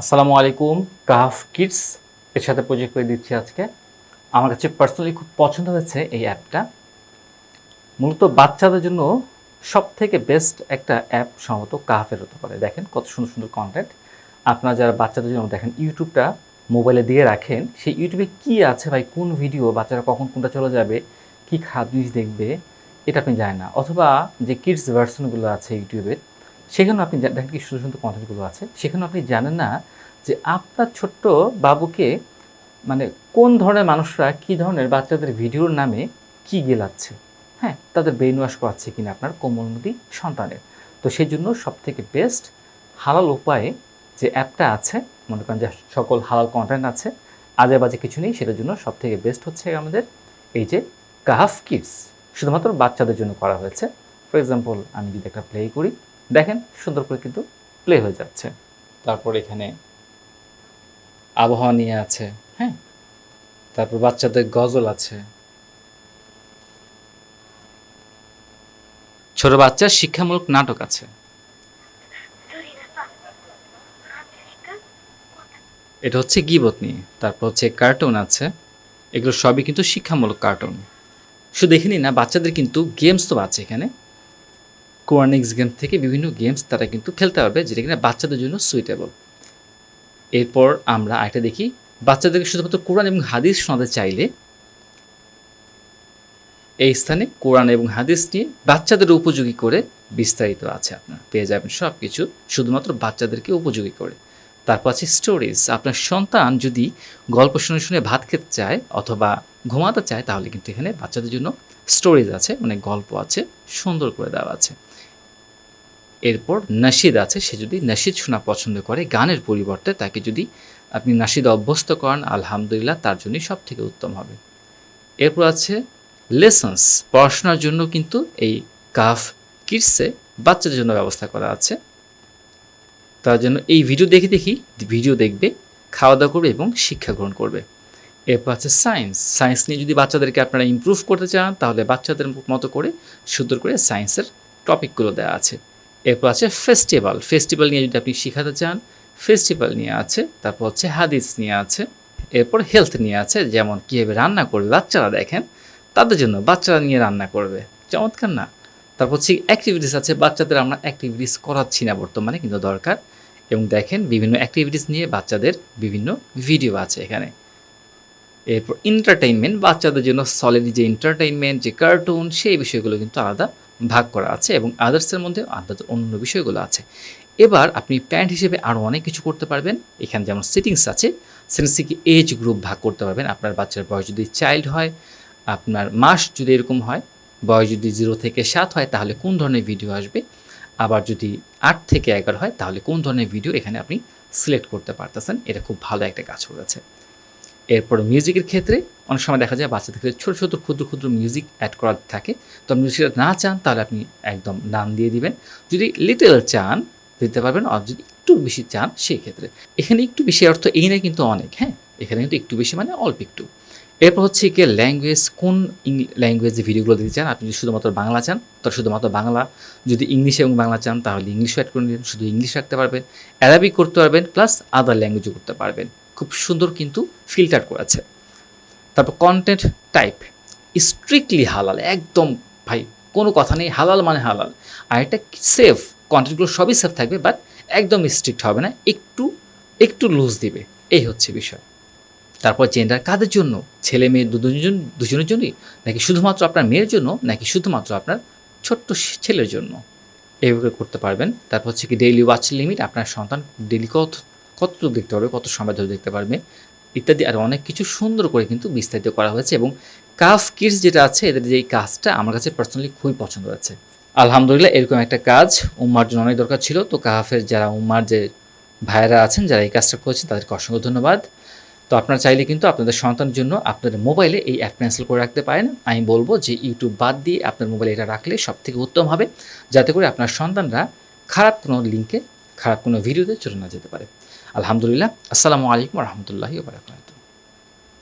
আসসালামু আলাইকুম, কাহাফ কিডস এর সাথে প্রজেক্ট করে দিচ্ছি আজকে। আমার কাছে পার্সোনালি খুব পছন্দ হয়েছে এই অ্যাপটা। মূলত বাচ্চাদের জন্য সব থেকে বেস্ট একটা অ্যাপ সম্ভবত কাহাফের হতে পারে। দেখেন কত সুন্দর সুন্দর কন্টেন্ট আপনারা যারা বাচ্চাদের জন্য দেখেন ইউটিউবটা মোবাইলে দিয়ে রাখেন, সেই ইউটিউবে কি আছে ভাই, কোন ভিডিও বাচ্চারা কখন কোনটা চলে যাবে, কি খারাপ জিনিস দেখবে, এটা আপনি জানেন না। অথবা যে কিডস ভার্সনগুলো আছে ইউটিউবের সেখানেও আপনি দেখেন কি সুন্দর সুন্দর কন্টেন্টগুলো আছে। সেখানেও আপনি জানেন না যে আপনার ছোট্ট বাবুকে মানে কোন ধরনের মানুষরা কি ধরনের বাচ্চাদের ভিডিওর নামে কি গেলাচ্ছে হ্যাঁ? তাদের ব্রেন ওয়াশ করাচ্ছে কিনা আপনার কোমলমতি সন্তানের। তো সেই জন্য সব থেকে বেস্ট হালাল উপায়ে যে অ্যাপটা আছে, মনে করেন যে সকল হালাল কন্টেন্ট আছে, আজে বাজে কিছু নেই, সেটার জন্য সব থেকে বেস্ট হচ্ছে আমাদের এই যে কাহাফ কিডস শুধুমাত্র বাচ্চাদের জন্য করা হয়েছে। ফর এক্সাম্পল আমি যদি একটা প্লে করি দেখেন সুন্দর করে কিন্তু প্লে হয়ে যাচ্ছে। তারপর এখানে আবহাওয়া নিয়ে আছে হ্যাঁ? তারপর বাচ্চাদের গজল আছে। ছোট বাচ্চার শিক্ষামূলক নাটক আছে। এটা হচ্ছে গিবত নিয়ে, তারপর হচ্ছে কার্টুন আছে। এগুলো সবই কিন্তু শিক্ষামূলক কার্টুন শুধু দেখিনি না, বাচ্চাদের কিন্তু গেমস তো আছে এখানে। কোরআনিক্স গেম থেকে বিভিন্ন গেমস তারা কিন্তু খেলতে পারবে, যেটা কিনা বাচ্চাদের জন্য সুইটেবল এরপর আমরা আরেকটা দেখি, বাচ্চাদেরকে শুধুমাত্র কোরআন এবং হাদিস শোনাতে চাইলে এই স্থানে কোরআন এবং হাদিস নিয়ে বাচ্চাদের উপযোগী করে বিস্তারিত আছে আপনার, পেয়ে যাবেন সব কিছু শুধুমাত্র বাচ্চাদেরকে উপযোগী করে। তারপর আছে স্টোরিজ আপনার সন্তান যদি গল্প শুনে শুনে ভাত খেতে চায় অথবা ঘুমাতে চায়, তাহলে কিন্তু এখানে বাচ্চাদের জন্য স্টোরিজ আছে মানে গল্প আছে, সুন্দর করে দেওয়া আছে। এরপর নাশিদ আছে, সে যদি নাশিদ শোনা পছন্দ করে, গানের পরিবর্তে তাকে যদি আপনি নাশিদ অভ্যস্ত করেন, আলহামদুলিল্লাহ তার জন্যই সব থেকে উত্তম হবে। এরপর আছে লেসন্স পড়াশোনার জন্য কিন্তু এই কাফ কিডসে বাচ্চাদের জন্য ব্যবস্থা করা আছে। তার জন্য এই ভিডিও দেখে দেখি ভিডিও দেখবে খাওয়া দাওয়া করবে এবং শিক্ষা গ্রহণ করবে। এরপর আছে সায়েন্স সায়েন্স নিয়ে যদি বাচ্চাদেরকে আপনারা ইমপ্রুভ করতে চান, তাহলে বাচ্চাদের মতো করে, সুন্দর করে সায়েন্সের টপিকগুলো দেওয়া আছে। এরপর আছে ফেস্টিভ্যাল ফেস্টিভ্যাল নিয়ে যদি আপনি শেখাতে চান ফেস্টিভ্যাল নিয়ে আছে, তারপর হচ্ছে হাদিস নিয়ে আছে, এরপর হেলথ নিয়ে আছে, যেমন কীভাবে রান্না করবে বাচ্চারা দেখেন, তাদের জন্য বাচ্চারা নিয়ে রান্না করবে। চমৎকার না? তারপর হচ্ছে অ্যাক্টিভিটিস আছে, বাচ্চাদের আমরা অ্যাক্টিভিটিস করাচ্ছি না বর্তমানে, কিন্তু দরকার। এবং দেখেন বিভিন্ন অ্যাক্টিভিটিস নিয়ে বাচ্চাদের বিভিন্ন ভিডিও আছে এখানে। এরপর এন্টারটেইনমেন্ট বাচ্চাদের জন্য সলিড যে এন্টারটেইনমেন্ট যে কার্টুন সেই বিষয়গুলো কিন্তু আলাদা ভাগ করা আছে এবং আদার্সের মধ্যে আলাদা অন্য বিষয়গুলো আছে। এবার আপনি প্যান্ট হিসেবে আরও অনেক কিছু করতে পারবেন। এখানে যেমন সেটিংস আছে সেটিংস থেকে এজ গ্রুপ ভাগ করতে পারবেন। আপনার বাচ্চার বয়স যদি চাইল্ড হয়, আপনার মাস যদি এরকম হয়, বয়স যদি জিরো থেকে সাত হয়, তাহলে কোন ধরনের ভিডিও আসবে? আবার যদি আট থেকে এগারো হয়, তাহলে কোন ধরনের ভিডিও এখানে আপনি সিলেক্ট করতে পারতেছেন? এটা খুব ভালো একটা কাজ করেছে। এরপর মিউজিকের ক্ষেত্রে অনেক সময় দেখা যায় বাচ্চাদের ক্ষেত্রে ছোটো ছোটো, ক্ষুদ্র ক্ষুদ্র মিউজিক অ্যাড করা থাকে। তো আপনি যদি সেটা না চান, তাহলে আপনি একদম নাম দিয়ে দিবেন। যদি লিটল চান, দিতে পারবেন, আর যদি একটু বেশি চান, সেই ক্ষেত্রে। এখানে একটু বেশি অর্থ, এই নয় কিন্তু অনেক হ্যাঁ? এখানে কিন্তু একটু বেশি মানে অল্প একটু। এরপর হচ্ছে কি ল্যাঙ্গুয়েজ কোন ল্যাঙ্গুয়েজে ভিডিওগুলো দিতে চান? আপনি যদি শুধুমাত্র বাংলা চান তাহলে শুধুমাত্র বাংলা। যদি ইংলিশ এবং বাংলা চান, তাহলে ইংলিশও অ্যাড করে নেবেন শুধু ইংলিশ রাখতে পারবেন। অ্যারাবিক করতে পারবেন প্লাস আদার ল্যাঙ্গুয়েজও করতে পারবেন। খুব সুন্দর কিন্তু ফিল্টার করেছে। তারপর কন্টেন্ট টাইপ স্ট্রিক্টলি হালাল, একদম ভাই, কোনো কথা নেই, হালাল মানে হালাল। আর এটা সেফ কন্টেন্টগুলো সবই সেফ থাকবে বাট একদম স্ট্রিক্ট হবে না, একটু একটু লুজ দিবে। এই হচ্ছে বিষয়। তারপর জেন্ডার কাদের জন্য? ছেলে, মেয়ে দুজন, দুজনের জন্যই? নাকি শুধুমাত্র আপনার মেয়ের জন্য? নাকি শুধুমাত্র আপনার ছোট্ট ছেলের জন্য? এইভাবে করতে পারবেন। তারপর হচ্ছে কি ডেইলি ওয়াচ লিমিট আপনার সন্তান ডেইলি কত কতটুকু দেখতে পারবে, কত সময় ধরে দেখতে পারবে, ইত্যাদি, আর অনেক কিছু সুন্দর করে কিন্তু বিস্তারিত করা হয়েছে এবং কাফ কিডস যেটা আছে, এদের যে এই কাজটা আমার কাছে পার্সোনালি খুবই পছন্দ হয়েছে। আলহামদুলিল্লাহ, এরকম একটা কাজ উম্মার জন্য অনেক দরকার ছিল। তো কাহাফের যারা উম্মার যে ভাইয়েরা আছেন, যারা এই কাজটা করেছেন, তাদেরকে অসংখ্য ধন্যবাদ। তো আপনারা চাইলে কিন্তু আপনাদের সন্তানের জন্য আপনাদের মোবাইলে এই অ্যাপ ইনস্টল করে রাখতে পারেন। আমি বলব যে ইউটিউব বাদ দিয়ে আপনার মোবাইলে এটা রাখলে সব থেকে উত্তম হবে, যাতে করে আপনার সন্তানরা খারাপ কোনো লিঙ্কে খারাপ কোনো ভিডিওতে চলে না যেতে পারে। আলহামদুলিল্লাহ। আসসালামু আলাইকুম রহমতুল্লাহি বারাকাত